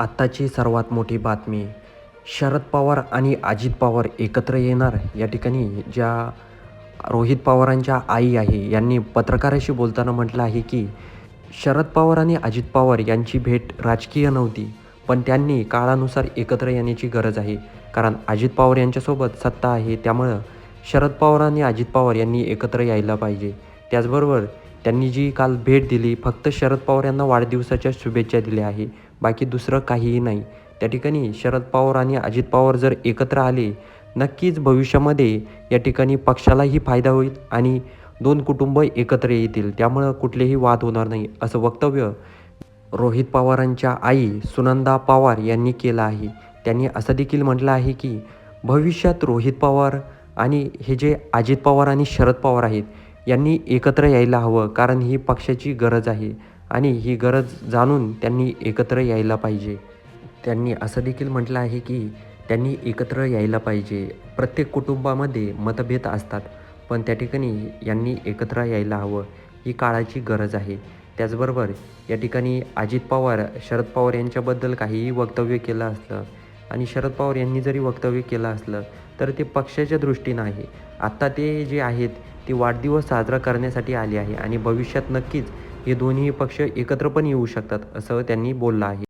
आत्ताची सर्वात मोठी बातमी शरद पवार आणि अजित पवार एकत्र येणार या ठिकाणी ज्या रोहित पवारांच्या आई आहे यांनी पत्रकाराशी बोलताना म्हटलं आहे की शरद पवार आणि अजित पवार यांची भेट राजकीय नव्हती पण त्यांनी काळानुसार एकत्र येण्याची गरज आहे. कारण अजित पवार यांच्यासोबत सत्ता आहे त्यामुळं शरद पवार आणि अजित पवार यांनी एकत्र यायला पाहिजे. त्याचबरोबर त्यांनी जी काल भेट दिली फक्त शरद पवार यांना वाढदिवसाच्या शुभेच्छा दिल्या आहे बाकी दुसरं काहीही नाही. त्या ठिकाणी शरद पवार आणि अजित पवार जर एकत्र आले नक्कीच भविष्यामध्ये या ठिकाणी पक्षालाही फायदा होईल आणि दोन कुटुंब एकत्र येतील. त्यामुळं कुठलेही वाद होणार नाही असं वक्तव्य रोहित पवारांच्या आई सुनंदा पवार यांनी केलं आहे. त्यांनी असं देखील म्हटलं आहे की भविष्यात रोहित पवार आणि हे जे अजित पवार आणि शरद पवार आहेत यांनी एकत्र यायला हवं कारण ही पक्षाची गरज आहे आणि ही गरज जाणून त्यांनी एकत्र यायला पाहिजे. त्यांनी असं देखील म्हटलं आहे की त्यांनी एकत्र यायला पाहिजे. प्रत्येक कुटुंबामध्ये मतभेद असतात पण त्या ठिकाणी यांनी एकत्र यायला हवं ही काळाची गरज आहे. त्याचबरोबर या ठिकाणी अजित पवार शरद पवार यांच्याबद्दल काहीही वक्तव्य केलं असलं आणि शरद पवार यांनी जरी वक्तव्य केलं असलं तर ते पक्षाच्या दृष्टीनं आहे. आत्ता ते जे आहेत ते वाढदिवस साजरा करण्यासाठी आले आहे आणि भविष्यात नक्कीच हे दोन्ही पक्ष एकत्र पण येऊ शकतात असं त्यांनी बोललं आहे.